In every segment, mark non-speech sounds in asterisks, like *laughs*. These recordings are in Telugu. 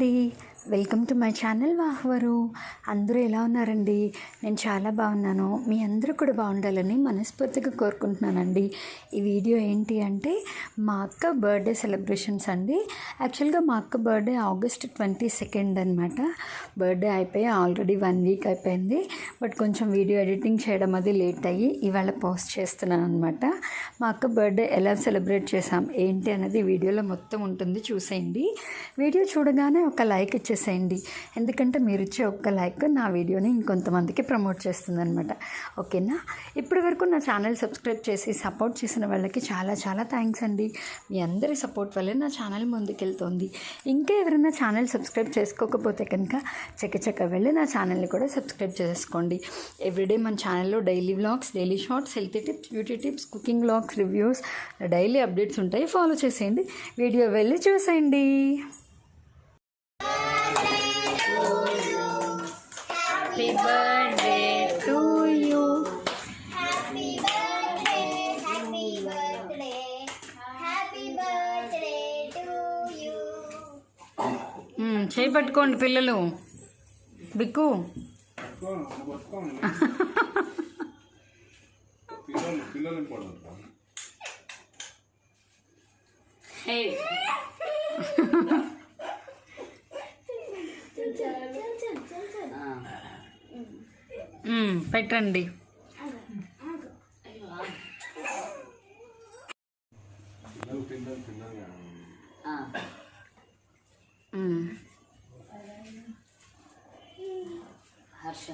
అండి వెల్కమ్ టు మై ఛానల్ వాహ్వరు. అందరూ ఎలా ఉన్నారండి? నేను చాలా బాగున్నాను. మీ అందరూ కూడా బాగుండాలని మనస్ఫూర్తిగా కోరుకుంటున్నానండి. ఈ వీడియో ఏంటి అంటే మా అక్క బర్త్డే సెలబ్రేషన్స్ అండి. యాక్చువల్గా మా అక్క బర్త్డే ఆగస్ట్ ట్వంటీ సెకండ్ అనమాట బర్త్డే అయిపోయి ఆల్రెడీ వన్ వీక్ అయిపోయింది. బట్ కొంచెం వీడియో ఎడిటింగ్ చేయడం అది లేట్ అయ్యి ఇవాళ పోస్ట్ చేస్తున్నాను అనమాట మా అక్క బర్త్డే ఎలా సెలబ్రేట్ చేసాం ఏంటి అనేది వీడియోలో మొత్తం ఉంటుంది చూసేయండి. వీడియో చూడగానే ఒక లైక్ చేసేయండి. ఎందుకంటే మీరు ఇచ్చే ఒక్క లైక్ నా వీడియోని ఇంకొంతమందికి ప్రమోట్ చేస్తుంది అనమాట ఓకేనా? ఇప్పటి వరకు నా ఛానల్ సబ్స్క్రైబ్ చేసి సపోర్ట్ చేసిన వాళ్ళకి చాలా చాలా థ్యాంక్స్ అండి. మీ అందరి సపోర్ట్ వల్లే నా ఛానల్ ముందుకెళ్తోంది. ఇంకా ఎవరైనా ఛానల్ సబ్స్క్రైబ్ చేసుకోకపోతే కనుక చక్కచక్క వెళ్ళి నా ఛానల్ని కూడా సబ్స్క్రైబ్ చేసుకోండి. ఎవ్రీడే మన ఛానల్లో daily vlogs daily shorts healthy tips beauty tips cooking vlogs reviews daily updates ఉంటాయి. ఫాలో చేసేయండి. వీడియో వెళ్ళి చూసేయండి. Happy birthday to you Happy birthday, happy birthday, happy birthday to you. చేయి పట్టుకోండి పిల్లలు బిక్కు మ్మ్, పెట్టండి పిల్లలు తింటారు తిన్నాను మ్మ్. హర్ష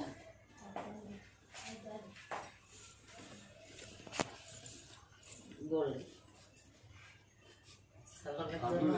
గోల్డ్ అందులో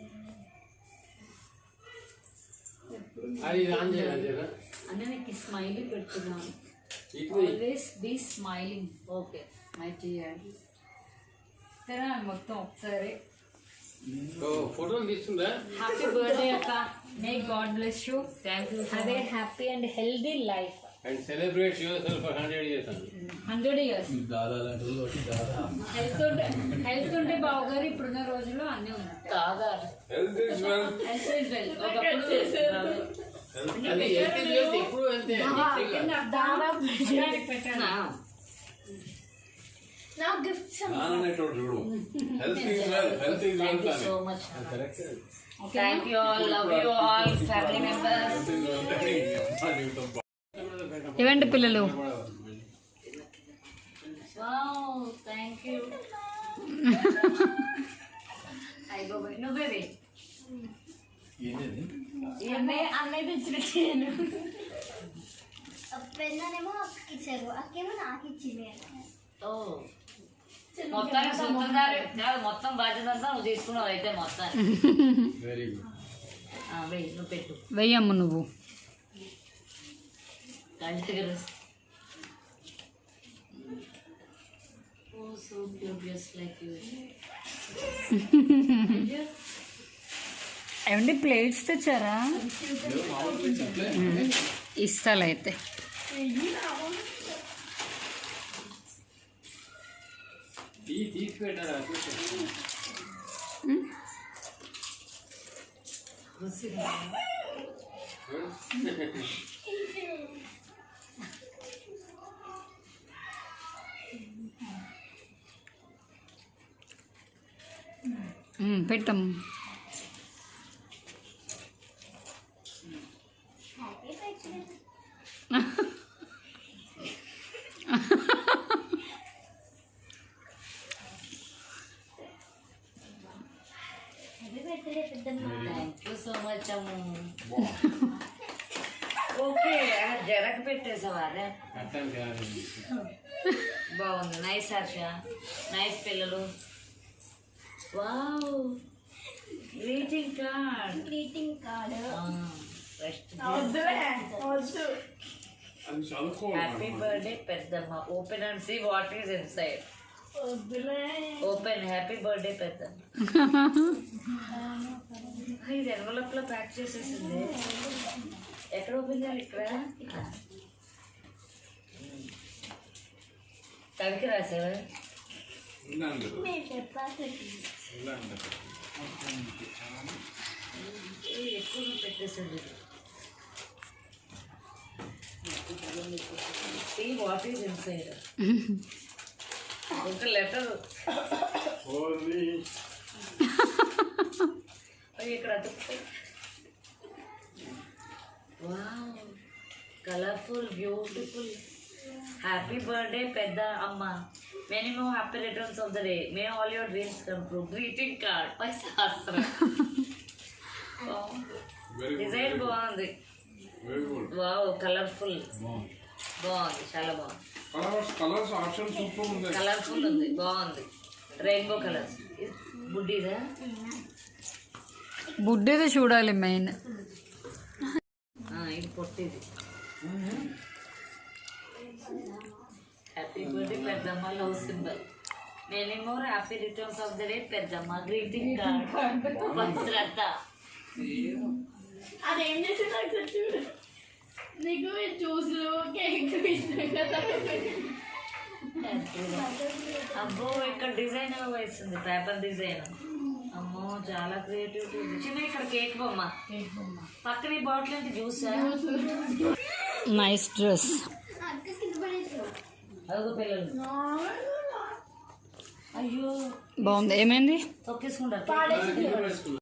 చేయాలి. అంటే నీకు స్మైలీ పెడుతున్నాను. Always be smiling okay my dear తినాలి మొత్తం ఒకసారి. ఫోటోలు హ్యాపీ బర్త్డే అక్క. May God bless you thank you happy and healthy life and celebrate yourself hundred years hundred years health ఉంటే హెల్త్ ఉంటే బావగారు ఇప్పుడున్న రోజుల్లో అన్నీ ఉన్నట్టు కాదా health is wealth health is well అది హెల్త్ ఇస్ వెల్త్ ఎప్పుడు వెళ్తే పెట్టాను నా గిఫ్ట్స్ నాన్ననేటోడు చూడు health is wealth health is thank wealth you so అని much correct thank you all love you all family members ఇవ్వండి పిల్లలు? అక్కకి ఇచ్చారు అక్కేమో నాకు ఇచ్చింది కాదు మొత్తం బాధ్యత అంతా నువ్వు తీసుకున్నావు అయితే పెట్టు వెయ్యమ్మ నువ్వు. కంటిగా ఓ so cute just like you ఏమండి ప్లేట్స్ తెచ్చారా? ఇస్తాలైతే. టీ పెట్టాం సో మచ్ ఓకే జరగ పెట్టేసావా బాగుంది. నైస్ హర్ష. నైస్ పిల్లలు. Wow. Greeting card greeting card first అది చదువుకో హ్యాపీ బర్త్డే పెద్దమ్మ. Open and see what is inside open happy birthday పెద్దమ్మ. *laughs* ఇది ఎన్వలప్లో ప్యాక్ చేసేసింది. ఎక్కడ ఓపెన్ చేయాలి ఇక్కడ? కవికి రాసావా? చెప్పాలి ఎక్కువ పెట్టేసింది సీ వాట్ ఈస్ ఇన్సైడ్ ఒక లెటర్ ఓన్లీ ఇక్కడ అతుక్కు wow colourful beautiful happy birthday పెద్ద అమ్మ. Many more happy returns of the day may all your dreams come true greeting card పై శాస్త్రం వెరీ గుడ్ డిజైన్ బాగుంది. వెరీ గుడ్ వావ్ కలర్ఫుల్ బాగుంది. చాలా బాగుంది. కలర్స్ కలర్స్ ఆప్షన్ సూపర్ ఉంది కలర్ఫుల్ ఉంది బాగుంది. Rainbow colours బుడ్డిదా? బుడ్డేది చూడాలి మెయిన్. ఆ, ఇది పొట్టిది. హ్యాపీ బర్త్డే పెద్దమ్మ love symbol many more happy returns of the day పెద్దమ్మ గ్రీటింగ్ కార్డ్ శ్రద్ధ అదేం చేసి నాకు చూడు. నీకు జ్యూస్లు కేక్ అబ్బో ఇక్కడ డిజైన్ వేస్తుంది? పేపర్ డిజైన్ అమ్మో చాలా క్రియేటివిటీ చిన్న ఇక్కడ కేక్ బొమ్మ. పక్కన ఈ బాటిల్ ఏంటి జ్యూసా నైస్ డ్రెస్ అక్క కింద పడేసావు అదొక పిల్లలు అయ్యో బాగుంది. ఏమైంది? తొక్కేసుకుంటారు.